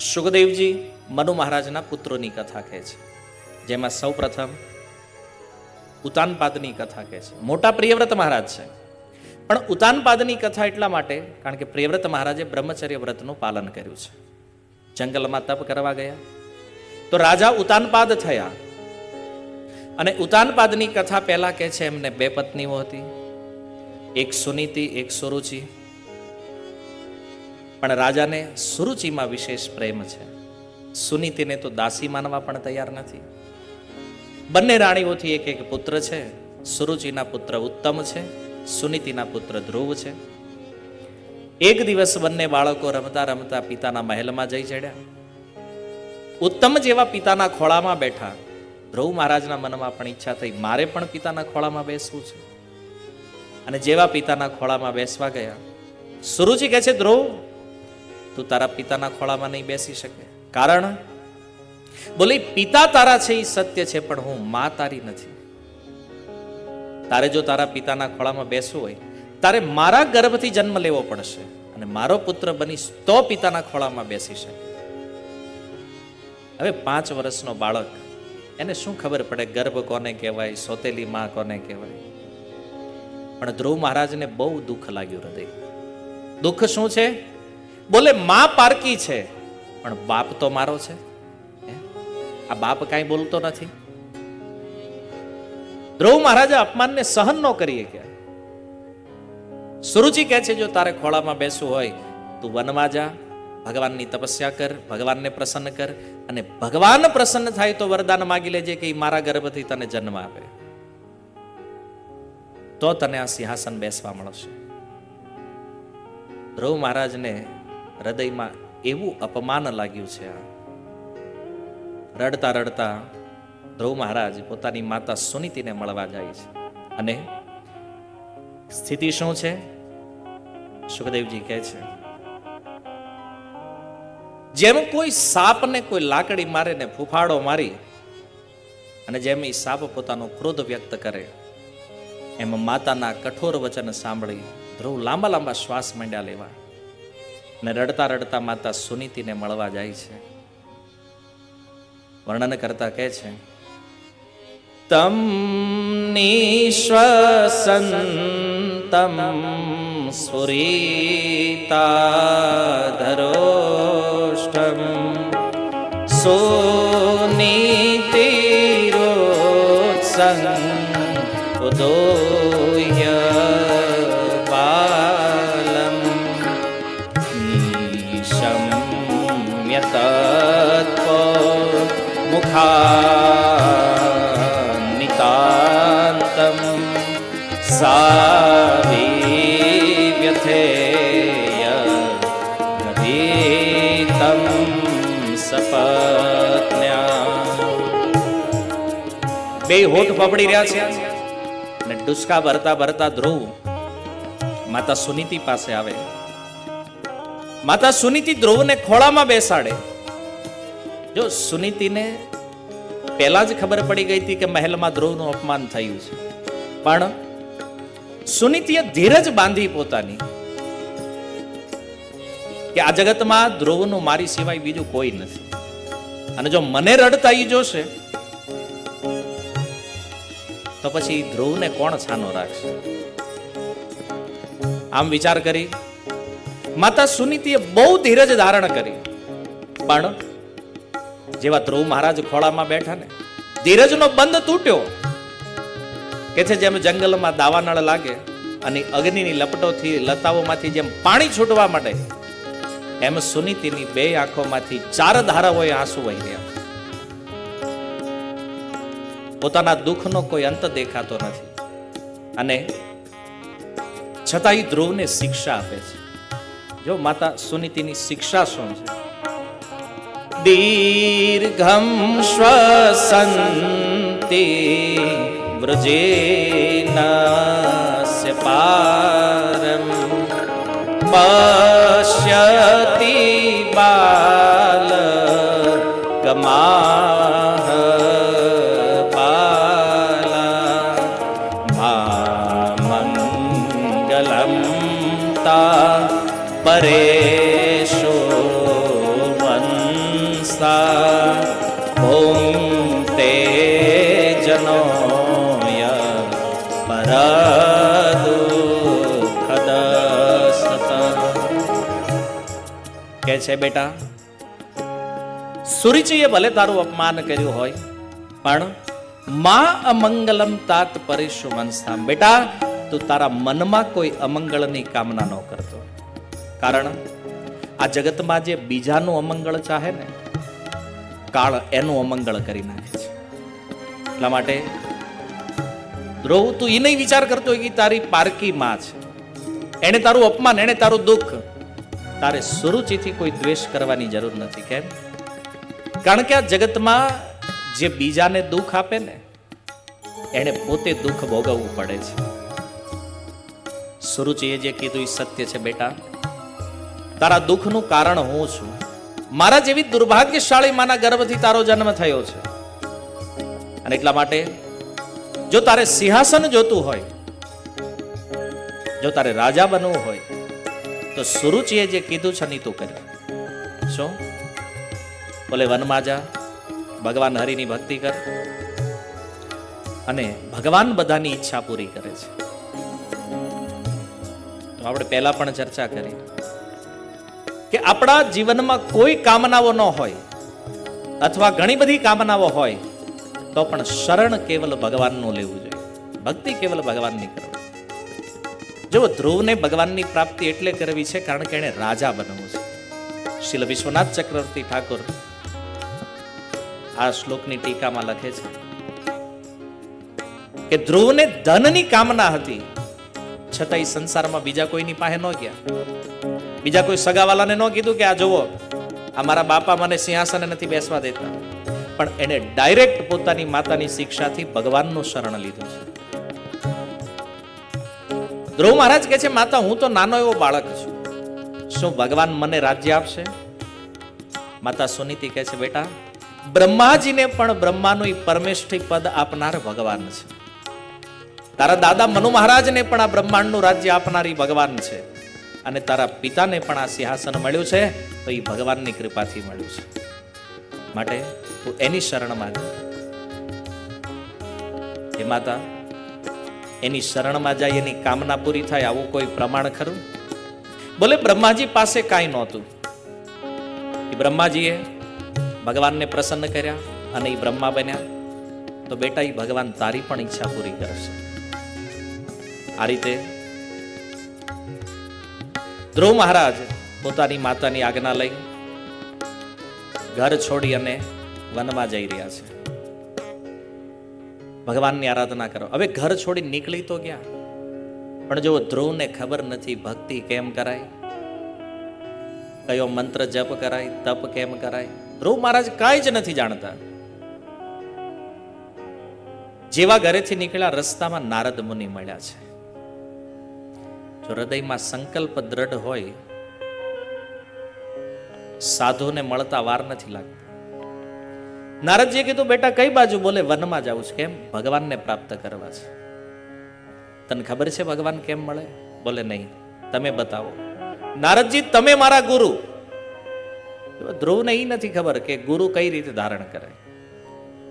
સુખદેવજી મનુ મહારાજના પુત્રોની કથા કહે છે, જેમાં સૌ પ્રથમ ઉતાનપાદની કથા કહે છે. મોટા પ્રિયવ્રત મહારાજ છે. પણ ઉતાનપાદની કથા એટલા માટે કારણ કે પ્રિયવ્રત મહારાજે બ્રહ્મચર્ય વ્રતનું પાલન કર્યું છે. જંગલમાં તપ કરવા ગયા. તો રાજા ઉતાનપાદ થયા. અને ઉતાનપાદની કથા પહેલા કહે છે, એમને બે પત્નીઓ હતી. એક સુનીતિ, એક સુરુચિ. પણ રાજાને સુરુચિમાં વિશેષ પ્રેમ છે. સુનીતિને તો દાસી માનવા પણ તૈયાર નથી. બંને રાણીઓથી એક એક પુત્ર છે. સુરુચિના પુત્ર ઉત્તમ છે. સુનીતિના પુત્ર ધ્રુવ છે. એક દિવસ બંને બાળકો રમતા રમતા પિતાના મહેલમાં જઈ ચડ્યા. ઉત્તમ જેવા પિતાના ખોળામાં બેઠા. ધ્રુવ મહારાજના મનમાં પણ ઈચ્છા થઈ, મારે પણ પિતાના ખોળામાં બેસવું છે. અને જેવા પિતાના ખોળામાં બેસવા ગયા, સુરુચિ કહે છે, ધ્રુવ તું તારા પિતાના ખોળામાં નહીં બેસી શકે. કારણ, બોલે, પિતા તારા છે એ સત્ય છે, પણ હું મા તારી નથી. તારે જો તારા પિતાના ખોળામાં બેસવું હોય, તારે મારા ગર્ભથી જન્મ લેવો પડશે અને મારો પુત્ર બનીશ તો પિતાના ખોળામાં બેસી શકે. હવે પાંચ વર્ષનો બાળક, એને શું ખબર પડે ગર્ભ કોને કહેવાય, સોતેલી માં કોને કહેવાય? પણ ધ્રુવ મહારાજને બહુ દુઃખ લાગ્યું હૃદય દુઃખ શું છે? બોલે, માં પારકી છે. પણ બાપ તો મારો છે. આ બાપ કાંઈ બોલતો નથી. ધ્રુવ મહારાજા અપમાનને સહન ન કરીએ કે. સુરુચિ કહે છે, જો તારે ખોળામાં બેસવું હોય, તું વનમાં જા, ભગવાનની તપસ્યા કર, ભગવાનને પ્રસન્ન કર અને ભગવાન પ્રસન્ન થાય તો વરદાન માગી લેજે કે મારા ગર્ભથી તને જન્મ આપે. તો તને આ સિંહાસન બેસવા મળશે. ધ્રુવ મહારાજને હૃદયમાં એવું અપમાન લાગ્યું છે. રડતા રડતા ધ્રુવ મહારાજ પોતાની માતા સુનીતિને મળવા જાય છે. અને સ્થિતિ શું છે? સુખદેવજી કહે છે, જેમ કોઈ સાપને કોઈ લાકડી મારે ને ફૂફાડો મારી, અને જેમ એ સાપ પોતાનો ક્રોધ વ્યક્ત કરે, એમ માતાના કઠોર વચન સાંભળી ધ્રુવ લાંબા લાંબા શ્વાસ માંડ્યા લેવા. અને રડતા રડતા માતા સુનીતિને મળવા જાય છે. વર્ણન કરતા કહે છે તમ નિશ્વસંતમ સ્ફુરિતાધરોષ્ઠમ સોનીતિરોત્સંગ ઉદોહ્ય સપત્ન્યા બે હોઠ પપડી રહ્યા છે ને ડુસકા ભરતા ભરતા ધ્રુવ માતા સુનીતિ પાસે આવે માતા સુનીતિ ધ્રુવને ખોળામાં બેસાડે। જો સુનીતિને પહેલા જ ખબર પડી ગઈ હતી કે મહેલમાં ધ્રુવનું અપમાન થયું છે, પણ સુનીતિએ ધીરજ બાંધી પોતાની કે આ જગતમાં ધ્રુવનું મારી સિવાય બીજું કોઈ નથી. અને જો મને રડતા એ જોશે, તો પછી ધ્રુવને કોણ છાનો રાખશે? આમ વિચાર કરી માતા સુનીતિએ બહુ ધીરજ ધારણ કરી. પણ જેવા ધ્રુવ મહારાજ ખોળામાં બેઠા ને, ધીરજનો બંધ તૂટ્યો. કે છે જેમ જંગલમાં દાવાનળ લાગે અને અગ્નિની લપટોથી લતાઓમાંથી જેમ પાણી છૂટવા માંડે, એમ સુનીતિની બે આંખોમાંથી ચાર ધારાઓએ આંસુ વહી રહ્યા પોતાના દુઃખનો કોઈ અંત દેખાતો નથી અને છતાંય ધ્રુવને શિક્ષા આપે છે. જો માતા સુનીતિની શિક્ષા શું છે? દીર્ઘમ શ્વસંતિ मृजेतस्य पारं पश्यति पाल पाला पाल पामङ्गलं ता परे પરદુઃખદ કે છે બેટા સુરુચિએ ભલે તારું અપમાન કર્યું હોય પણ મા અમંગલમ તાત પરિશુ મનસા બેટા તું તારા મનમાં કોઈ અમંગળની કામના ન કરતો કારણ આ જગતમાં જે બીજાનું અમંગળ ચાહે ને કાળ એનું અમંગળ કરી નાખે છે એટલા માટે ધ્રુવ તું એ નહીં વિચાર કરતો કે તારી પારકી માં છે. એણે તારું અપમાન એણે તારું દુઃખ, તારે સુરુચિથી કોઈ દ્વેષ કરવાની જરૂર નથી, કેમ? કારણ કે આ જગતમાં જે બીજાને દુઃખ આપે ને એણે પોતે દુઃખ ભોગવવું પડે છે. સુરુચિએ જે કીધું એ સત્ય છે બેટા. તારા દુઃખનું કારણ હું છું. મારા જેવી દુર્ભાગ્યશાળી માના ગર્ભથી તારો જન્મ થયો છે. અને એટલા માટે જો તારે સિંહાસન જોતું હોય, જો તારે રાજા બનવું હોય, તો સુરુચિએ જે કીધું છે ને તું કરે. શું? બોલે વનમાં જા ભગવાન હરિની ભક્તિ કર અને ભગવાન બધાની ઈચ્છા પૂરી કરે છે. તો આપણે પહેલા પણ ચર્ચા કરી કે આપણા જીવનમાં કોઈ કામનાઓ ન હોય, અથવા ઘણી બધી કામનાઓ હોય તો પણ શરણ કેવલ ભગવાનનું લેવું જોઈએ. ભક્તિ કેવલ ભગવાનની કરવી. જો ધ્રુવને ભગવાનની પ્રાપ્તિ એટલે કરવી છે, કારણ કે એણે રાજા બનવું છે. શિલ વિશ્વનાથ ચક્રવર્તી ઠાકોર આ શ્લોકની ટીકામાં લખે છે કે ધ્રુવને ધનની કામના હતી છતાં એ સંસારમાં બીજા કોઈની પાસે ન ગયા. બીજા કોઈ સગાવાલાને ન કીધું કે, આ જુઓ, આ મારા બાપા મને સિંહાસને નથી બેસવા દેતા. પણ એને ડાયરેક્ટ પોતાની માતાની શિક્ષાથી ભગવાનનું શરણ લીધું છે. ધ્રુવ મહારાજ કહે છે, માતા, હું તો નાનો એવો બાળક છું. શું ભગવાન મને રાજ્ય આપશે? માતા સુનીતિ કહે છે, બેટા, બ્રહ્માજીને પણ બ્રહ્માનું પરમેષ્ઠી પદ આપનાર ભગવાન છે. તારા દાદા મનુ મહારાજને પણ આ બ્રહ્માંડનું રાજ્ય આપનારી ભગવાન છે. અને તારા પિતાને પણ આ સિંહાસન મળ્યું છે, તો એ ભગવાનની કૃપાથી મળ્યું છે. માટે તું એની શરણમાં હે માતા, એની શરણમાં જાય, એની કામના પૂરી થાય, આવું કોઈ પ્રમાણ ખરું? બોલે, બ્રહ્માજી પાસે કાંઈ નહોતું. એ બ્રહ્માજીએ ભગવાનને પ્રસન્ન કર્યા અને એ બ્રહ્મા બન્યા. તો બેટા, એ ભગવાન તારી પણ ઈચ્છા પૂરી કરશે. આ રીતે ધ્રુવ મહારાજ પોતાની માતાની આજ્ઞા લઈ ઘર છોડી અને વનમાં જઈ રહ્યા છે. ભગવાનની આરાધના કરો. હવે ઘર છોડી નીકળી તો ગયા. પણ જો ધ્રુવને ખબર નથી ભક્તિ કેમ કરાય? કયો મંત્ર જપ કરાય, તપ કેમ કરાય? ધ્રુવ મહારાજ કાંઈ જ નથી જાણતા. જેવા ઘરેથી નીકળ્યા રસ્તામાં નારદ મુનિ મળ્યા છે. જો હૃદયમાં સંકલ્પ દ્રઢ હોય, સાધુને મળતા વાર નથી લાગતી. નારદજીએ કીધું, બેટા, કઈ બાજુ બોલે? વનમાં જવું છે. કેમ? ભગવાનને પ્રાપ્ત કરવા છે. તને ખબર છે ભગવાન કેમ મળે? બોલે, નહીં, તમે બતાવો. નારદજી, તમે મારા ગુરુ. ધ્રુવને એ નથી ખબર કે ગુરુ કઈ રીતે ધારણ કરે.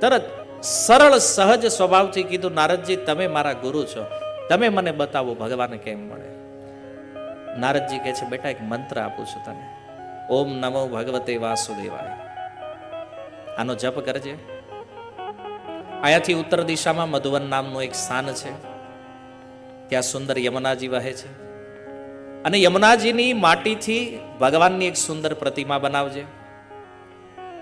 તરત સરળ, સહજ સ્વભાવથી કીધું, નારદજી, તમે મારા ગુરુ છો. તમે મને બતાવો ભગવાન કેમ મળે. નારદજી કહે છે, બેટા, એક મંત્ર આપું છું તને. ઓમ નમો ભગવતે વાસુદેવાય. આનો જપ કરજે. અહીંયાથી ઉત્તર દિશામાં મધુવન નામનું એક સ્થાન છે. ત્યાં સુંદર યમુનાજી વહે છે. અને યમુનાજીની માટીથી ભગવાનની એક સુંદર પ્રતિમા બનાવજે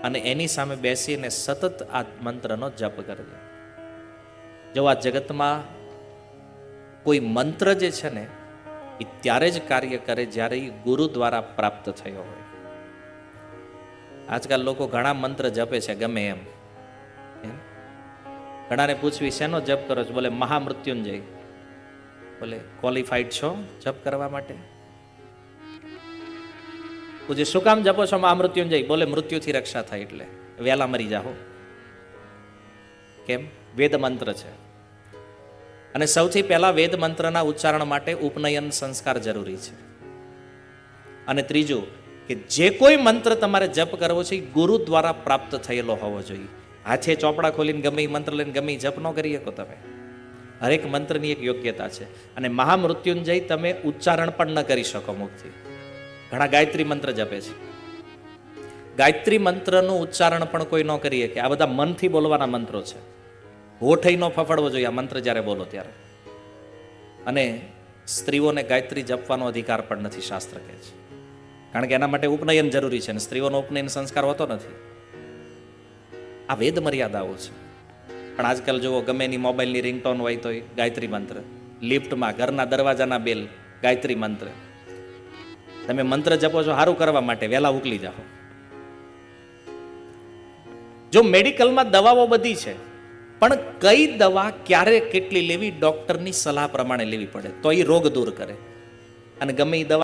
અને એની સામે બેસીને સતત આ મંત્રનો જપ કરજે. જો આ જગતમાં કોઈ મંત્ર જે છે ને, એ ત્યારે જ કાર્ય કરે જ્યારે એ ગુરુ દ્વારા પ્રાપ્ત થયો હોય. આજકાલ લોકો ઘણા મંત્ર જપે છે, ગમે એમ? ઘણાને પૂછવી, શેનો જપ કરો છો? બોલે, મહામૃત્યુંજય. બોલે ક્વોલિફાઈડ છો જપ કરવા માટે? પૂછે શું કામ જપો છો મહામૃત્યુંજય? બોલે, મૃત્યુથી રક્ષા થાય એટલે. વહેલા મરી જાઓ. કેમ? વેદ મંત્ર છે. અને સૌથી પહેલા વેદ મંત્રના ઉચ્ચારણ માટે ઉપનયન સંસ્કાર જરૂરી છે. અને ત્રીજું કે જે કોઈ મંત્ર તમારે જપ કરવો છે, એ ગુરુ દ્વારા પ્રાપ્ત થયેલો હોવો જોઈએ. હાથે ચોપડા ખોલીને ગમે એ મંત્ર લઈને ગમે જપ ન કરી શકો તમે. હરેક મંત્રની એક યોગ્યતા છે. અને મહામૃત્યુંજય તમે ઉચ્ચારણ પણ ન કરી શકો મુખથી. ઘણા ગાયત્રી મંત્ર જપે છે. ગાયત્રી મંત્રનું ઉચ્ચારણ પણ કોઈ ન કરીએ કે આ બધા મનથી બોલવાના મંત્રો છે. હોઠઈ ન ફફડવો જોઈએ આ મંત્ર જ્યારે બોલો ત્યારે. અને સ્ત્રીઓને ગાયત્રી જપવાનો અધિકાર પણ નથી, શાસ્ત્ર કહે છે. કારણ કે એના માટે ઉપનયન જરૂરી છે અને સ્ત્રીઓનો ઉપનયન સંસ્કાર હોતો નથી. આ વેદ મર્યાદાઓ છે. પણ આજકાલ જુઓ, ગમે એની મોબાઈલની રિંગટોન હોય તો ગાયત્રી મંત્ર, લિફ્ટમાં, ઘરના દરવાજાના બેલ, ગાયત્રી મંત્ર. તમે મંત્ર જપો છો સારું કરવા માટે, વહેલા ઉકલી જાઓ. જો મેડિકલમાં દવાઓ બધી છે, પણ કઈ દવા ક્યારે કેટલી લેવી, ડોક્ટરની સલાહ પ્રમાણે લેવી પડે, તો એ રોગ દૂર કરે. અને ગમે એ દવા